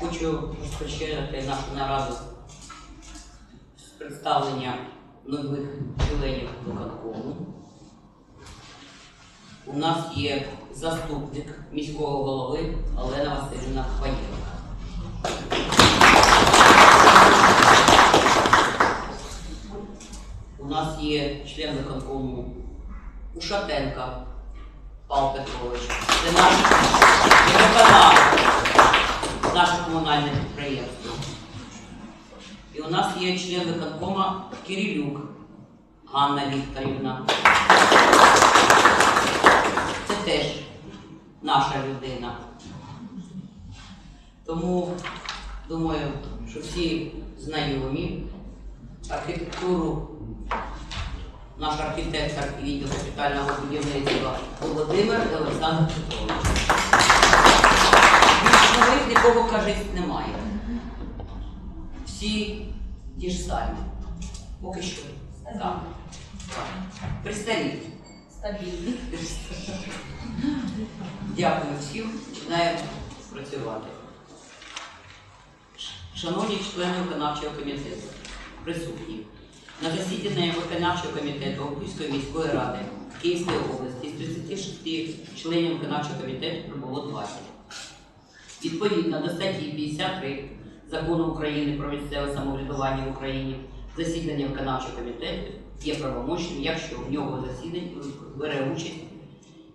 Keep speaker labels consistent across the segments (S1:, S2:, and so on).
S1: Хочу розпочати нашу нараду з представлення нових членів виконкому. У нас є заступник міського голови Олена Васильівна Паєнка. У нас є член виконкому Ушатенка Павло Петрович. Це наш виконавець наше комунальне підприємство. І у нас є член виконкома Кирилюк Ганна Вікторівна. Це теж наша людина. Тому думаю, що всі знайомі. Архітектуру наш архітектор і відділ капітального будівництва Володимир і Олександр Петрович. Більш нових нікого кажуть немає. Всі ті ж самі. Поки що. Так. Пристарі.
S2: Стабільний.
S1: Дякую всім. Починаємо працювати. Шановні члени виконавчого комітету, присутні. На засіданні виконавчого комітету Обухівської міської ради Київської області з 36 членів виконавчого комітету прибуло 20. Відповідно до статті 53 Закону України про місцеве самоврядування в Україні, засідання виконавчого комітету є правомочним, якщо в нього засідань бере участь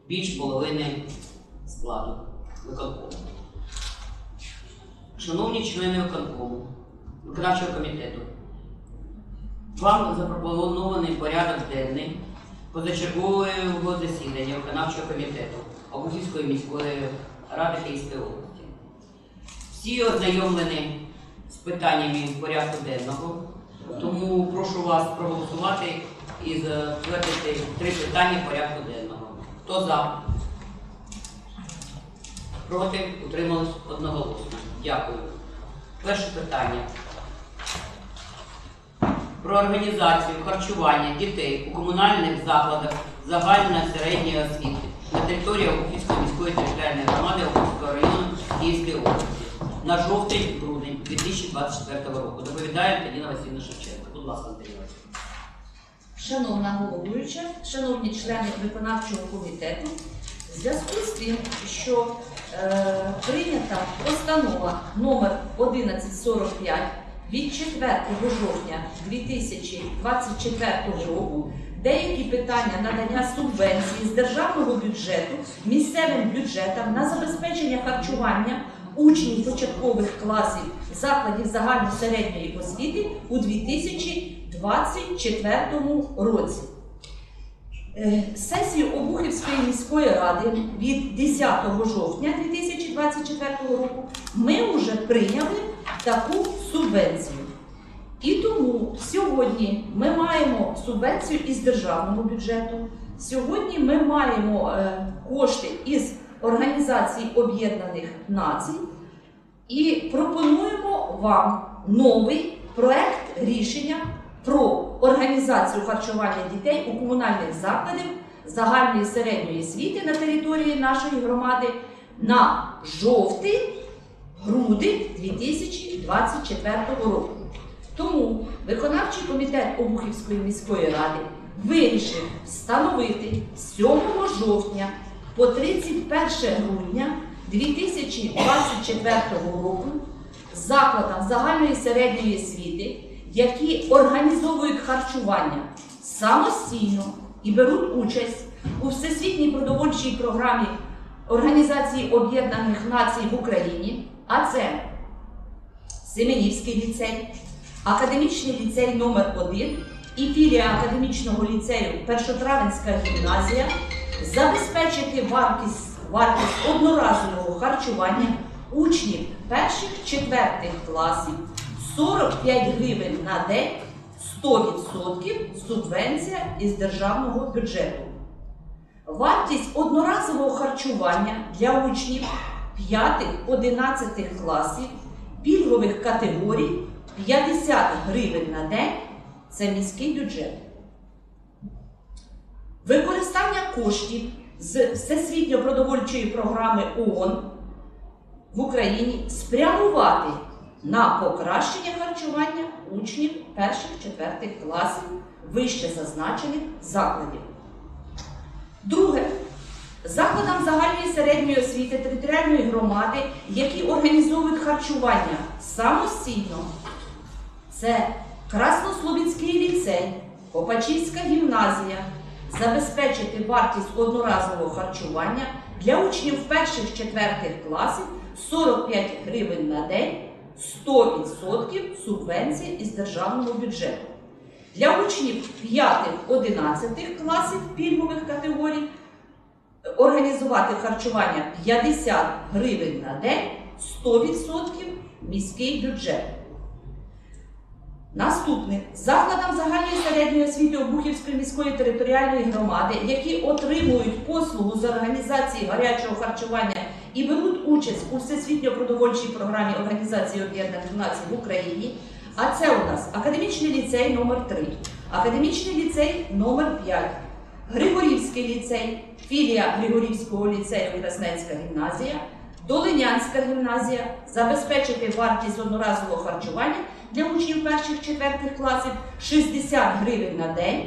S1: більш половини складу виконкому. Шановні члени виконкому, виконавчого комітету, вам запропонований порядок денний позачергового засідання виконавчого комітету Обухівської міської ради Київської області. Всі ознайомлені з питаннями порядку денного, тому прошу вас проголосувати і затвердити три питання порядку денного. Хто за? Проти? Утримались одноголосно. Дякую. Перше питання. Про організацію харчування дітей у комунальних закладах загальної середньої освіти на території Обухівської міської територіальної громади Обухівського району Київської області на жовтень-грудень 2024 року. Доповідає Антоніна Васильівна Шевченко. Будь ласка, Антоніна.
S2: Шановна головуюча, шановні члени виконавчого комітету, в зв'язку з тим, що е, прийнята постанова номер 1145 від 4 жовтня 2024 року деякі питання надання субвенції з державного бюджету місцевим бюджетам на забезпечення харчування учнів початкових класів закладів загальносередньої освіти у 2024 році. Е, Сесію Обухівської міської ради від 10 жовтня 2024 року ми вже прийняли таку субвенцію. І тому сьогодні ми маємо субвенцію із державного бюджету. Сьогодні ми маємо е, кошти із Організації Об'єднаних Націй і пропонуємо вам новий проект рішення про організацію харчування дітей у комунальних закладах загальної середньої освіти на території нашої громади на жовтий грудень 2024 року. Тому виконавчий комітет Обухівської міської ради вирішив встановити 7 жовтня по 31 грудня 2024 року закладам загальної середньої освіти, які організовують харчування самостійно і беруть участь у всесвітній продовольчій програмі Організації Об'єднаних Націй в Україні, а це Семенівський ліцей, Академічний ліцей номер 1 і філія академічного ліцею Першотравенська гімназія забезпечити вартість, вартість одноразового харчування учнів перших-четвертих класів 45 гривень на день, 100% субвенція із державного бюджету. Вартість одноразового харчування для учнів 5-11 класів пільгових категорій 50 гривень на день це міський бюджет. Використання коштів з Всесвітньо продовольчої програми ООН в Україні спрямувати на покращення харчування учнів перших-четвертих класів вище зазначених закладів. Друге. Закладам загальної середньої освіти територіальної громади, які організовують харчування самостійно, це Краснослобідський ліцей, Копачівська гімназія, забезпечити вартість одноразового харчування для учнів перших-четвертих класів 45 гривень на день, 100% субвенції із державного бюджету. Для учнів 5-11 класів пільгових категорій організувати харчування 50 гривень на день, 100% міський бюджет. Наступне закладам загальної середньої освіти Обухівської міської територіальної громади, які отримують послугу з організації гарячого харчування і беруть участь у всесвітньо продовольчій програмі Організації Об'єднаних Націй в Україні. А це у нас академічний ліцей номер 3 академічний ліцей номер 5 Григорівський ліцей, філія Григорівського ліцею Красненська гімназія, Долинянська гімназія забезпечити вартість одноразового харчування для учнів перших четвертих класів 60 гривень на день,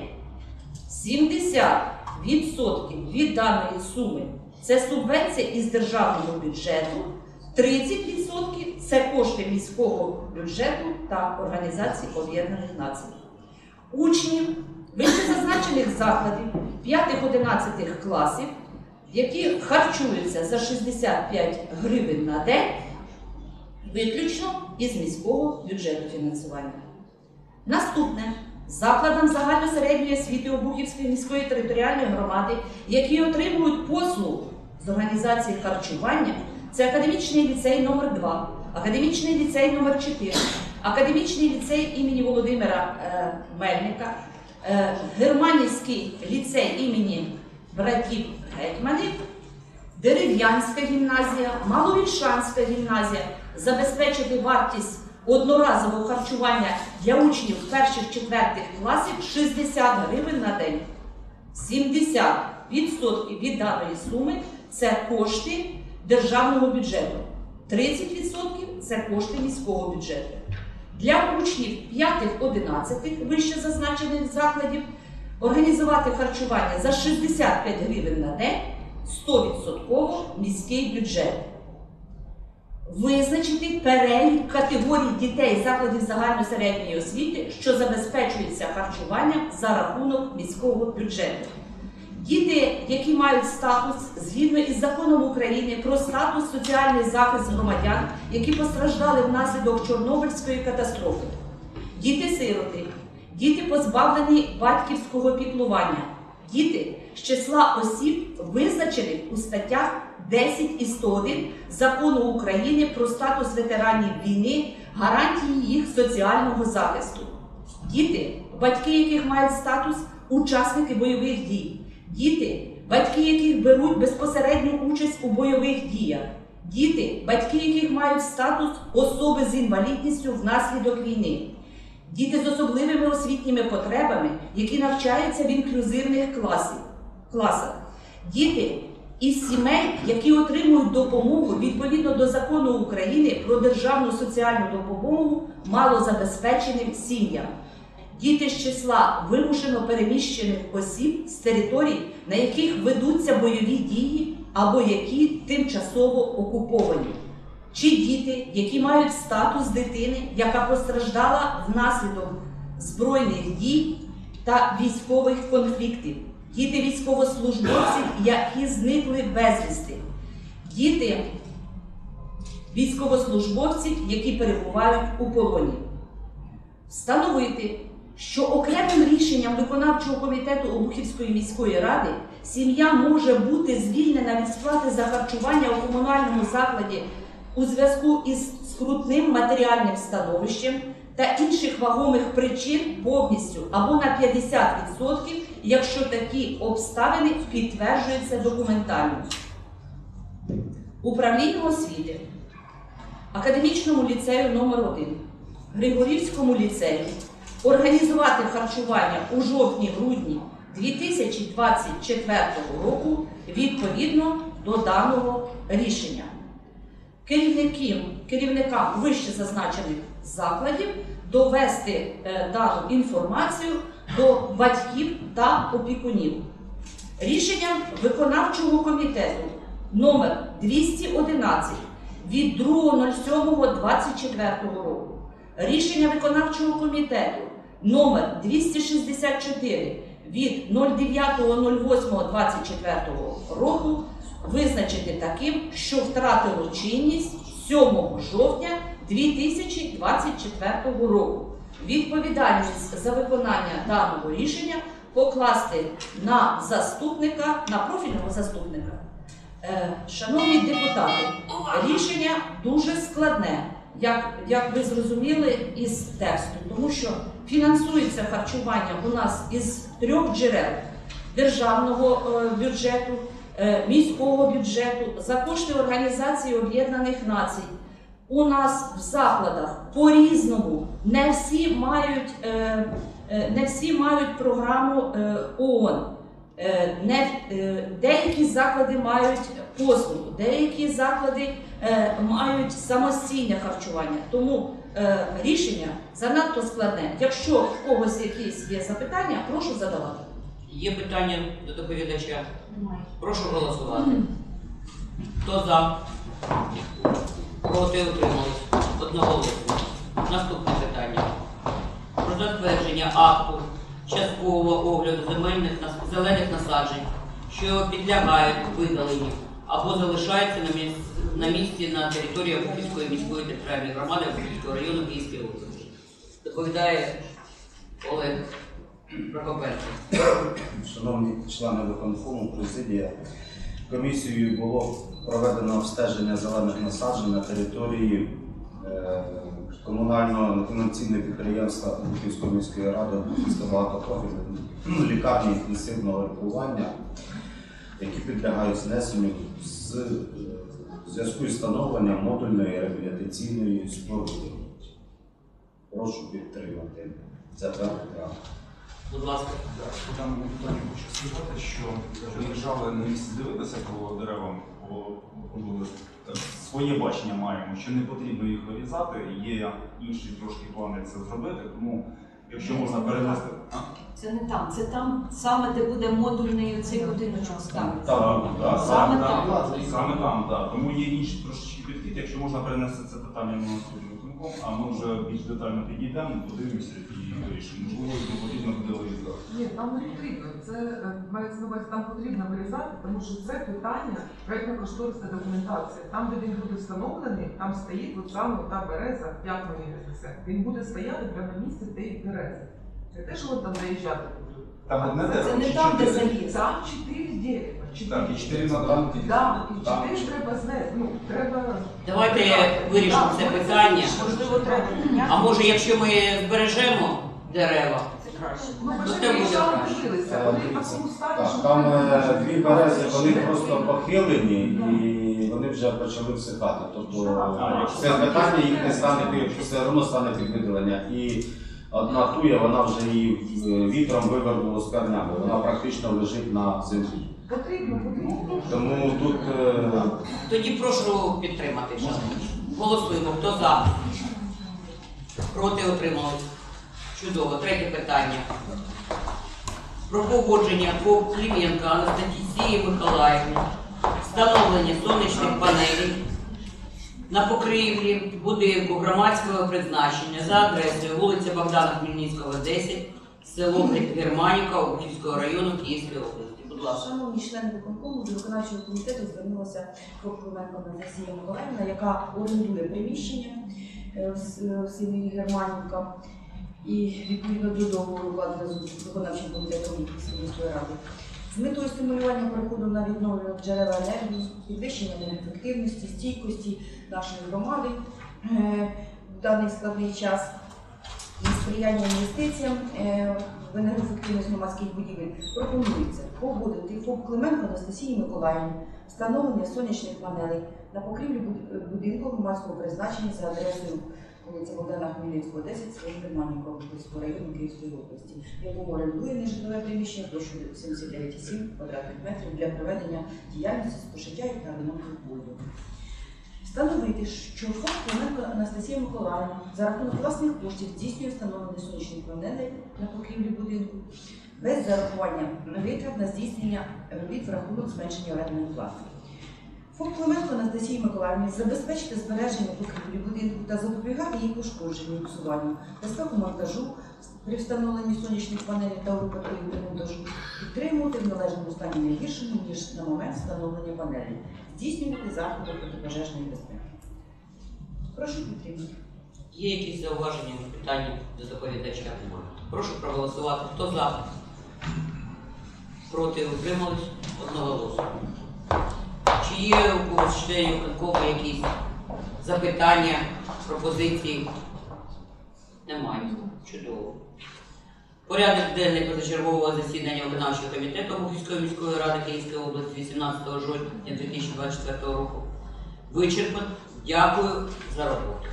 S2: 70% від даної суми це субвенція із державного бюджету, 30% це кошти міського бюджету та Організації Об'єднаних Націй. Учнів вищезазначених закладів 5-11 класів, які харчуються за 65 гривень на день, виключно із міського бюджету фінансування. Наступне закладам загальносередньої освіти Обухівської міської територіальної громади, які отримують послугу з організації харчування, це академічний ліцей номер 2 академічний ліцей номер 4 академічний ліцей імені Володимира е, Мельника, Германівський ліцей імені братів Гетьманів, Дерев'янська гімназія, Маловільшанська гімназія забезпечити вартість одноразового харчування для учнів перших-четвертих класів 60 гривень на день. 70% від даної суми це кошти державного бюджету, 30% це кошти міського бюджету. Для учнів 5-11 вище зазначених закладів організувати харчування за 65 гривень на день 100% міський бюджет. Визначити перелік категорій дітей закладів загальної середньої освіти, що забезпечуються харчуванням за рахунок міського бюджету. Діти, які мають статус згідно із законом України про статус соціальний захист громадян, які постраждали внаслідок Чорнобильської катастрофи, діти-сироти, діти позбавлені батьківського піклування, діти з числа осіб, визначених у статтях 10 і 101 закону України про статус ветеранів війни, гарантії їх соціального захисту, діти, батьки яких мають статус учасники бойових дій. Діти, батьки яких беруть безпосередню участь у бойових діях, діти, батьки яких мають статус особи з інвалідністю внаслідок війни, діти з особливими освітніми потребами, які навчаються в інклюзивних класах, діти із сімей, які отримують допомогу відповідно до закону України про державну соціальну допомогу малозабезпеченим сім'ям діти з числа вимушено переміщених осіб з територій, на яких ведуться бойові дії або які тимчасово окуповані, чи діти, які мають статус дитини, яка постраждала внаслідок збройних дій та військових конфліктів, діти військовослужбовців, які зникли безвісти, діти військовослужбовців, які перебувають у полоні. Встановити, що окремим рішенням виконавчого комітету Обухівської міської ради сім'я може бути звільнена від сплати за харчування у комунальному закладі у зв'язку із скрутним матеріальним становищем та інших вагомих причин повністю або на 50%, якщо такі обставини підтверджуються документально. Управлінню освіти. Академічному ліцею номер 1 Григорівському ліцею організувати харчування у жовтні-грудні 2024 року відповідно до даного рішення. Керівникам, керівникам вище зазначених закладів довести е, дану інформацію до батьків та опікунів. Рішенням виконавчого комітету номер 211 від 2.07.24 року. Рішення виконавчого комітету номер 264 від 09.08.24 року визначити таким, що втратило чинність 7 жовтня 2024 року. Відповідальність за виконання даного рішення покласти на заступника, на профільного заступника. Е, Шановні депутати, рішення дуже складне, як, як ви зрозуміли із тексту, тому що фінансується харчування у нас із трьох джерел державного е, бюджету, е, міського бюджету, за кошти Організації Об'єднаних Націй. У нас в закладах по-різному не всі мають, е, не всі мають програму ООН. Не, деякі заклади мають послугу, деякі заклади мають самостійне харчування. Тому е, рішення занадто складне. Якщо в когось якісь є запитання, прошу задавати.
S1: Є питання до доповідача? Прошу голосувати. Хто за? Проти утримались? Одноголосно. Наступне питання. Про затвердження акту часткового огляду земельних зелених насаджень, що підлягають видаленню або залишаються на місці, на місці на території Обухівської міської територіальної громади Обухівського району Київської області. Доповідає Олег Прокопенко.
S3: Шановні члени виконкому, президія, комісією було проведено обстеження зелених насаджень на території е, комунального некомерційного підприємства Бухівської міської ради багатопрофільної ну, лікарні інтенсивного лікування, які підлягають знесенню з е, в зв'язку із встановленням модульної реабілітаційної споруди. Прошу підтримати. Це перший.
S1: Будь ласка.
S4: По даному питанню хочу сказати, що виїжджали на місце дивитися по деревам, так, своє бачення маємо, що не потрібно їх вирізати. Є інші трошки плани це зробити, тому якщо можна перенести. А?
S5: Це не там, це там саме де буде модульний цей будиночок ставиться.
S4: Так,
S5: Саме
S4: так,
S5: там.
S4: саме там, так. Тому є інші трошечки підхід, якщо можна перенести це питання на наступний а ми вже більш детально підійдемо, подивимося і вирішимо. Можливо, не потрібно буде вирізати.
S6: Ні, там не потрібно. Це е, мається на увазі, там потрібно вирізати, тому що це питання проєктно-кошторисна документація. Там, де він буде встановлений, там стоїть от саме та береза, як ми її несемо. Він буде стояти прямо на місці тієї берези. Не те, що вони там заїжджати будуть.
S4: Там одне
S5: Це
S4: дерево
S5: не
S4: чи
S5: там, де
S4: чотири?
S6: Там чотири дерева.
S4: Так, і чотири на там тільки.
S6: Да, і
S4: Там
S6: чотири треба знести. Ну, треба...
S1: Давайте вирішимо це питання.
S5: Можливо, треба.
S1: А може, якщо ми збережемо дерева,
S5: Це краще.
S6: Ну, ми ж
S1: це буде
S6: виїжджали,
S1: краще.
S6: дивилися.
S3: Е,
S6: Вони в такому стані,
S3: Так, там е, дві берези, вони просто похилені і вони вже почали всихати. Тобто це питання їх не стане під все одно стане під видалення. І одна туя, вона вже її е, вітром вивернула з корнями. Вона практично лежить на землі.
S6: Потрібно, потрібно.
S3: Тому тут е,
S1: тоді прошу підтримати. шановні. Голосуємо. Хто за? Проти отримались. Чудово. Третє питання. Про погодження по Клименко Анастасії Миколаївні. Встановлення сонячних панелей на покрівлі будинку громадського призначення за адресою вулиця Богдана Хмельницького, 10, село Германіка Обухівського району Київської області. Будь ласка.
S7: Шановні члени виконкому до виконавчого комітету звернулася Кропивенко Анастасія Миколаївна, яка орендує приміщення е, в с- в селі Германівка. І відповідно до договору виконавчим комітетом міської ради. З метою стимулювання переходу на відновлювані джерела енергії, підвищення енергоефективності, стійкості нашої громади е, в даний складний час і сприяння інвестиціям е, в енергоефективність громадських будівель. Пропонується погодити ФОП Клименко Анастасії Миколаївні встановлення сонячних панелей на покрівлі будинку громадського призначення за адресою вулиця Богдана Хмельницького, 10, село Германівка Волинського району Київської області, в якому орендує нежитлове приміщення площею 79,7 квадратних метрів для проведення діяльності з пошиття та одягу. Встановити, що ФОП Клименко Анастасія Миколаївна за рахунок власних коштів здійснює встановлення сонячних панелей на покрівлі будинку без зарахування витрат на здійснення робіт в рахунок зменшення орендної плати. ФОП Клименко Анастасії Миколаївні забезпечити збереження покрівлі будинку та запобігати її пошкодженню і псуванню, безпеку монтажу при встановленні сонячних панелей та випадку їх демонтажу, підтримувати в належному стані не гіршому, ніж на момент встановлення панелей, здійснювати заходи протипожежної безпеки. Прошу підтримати.
S1: Є якісь зауваження, питання до доповідача? Прошу проголосувати. Хто за? Проти утримались? Одноголосно. Є у когось членів виконкому якісь запитання, пропозиції? Немає. Чудово. Порядок денний позачергового засідання виконавчого комітету Бухівської міської ради Київської області 18 жовтня 2024 року вичерпан. Дякую за роботу.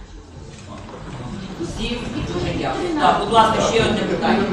S1: Усім дуже дякую. Так, будь ласка, ще одне питання.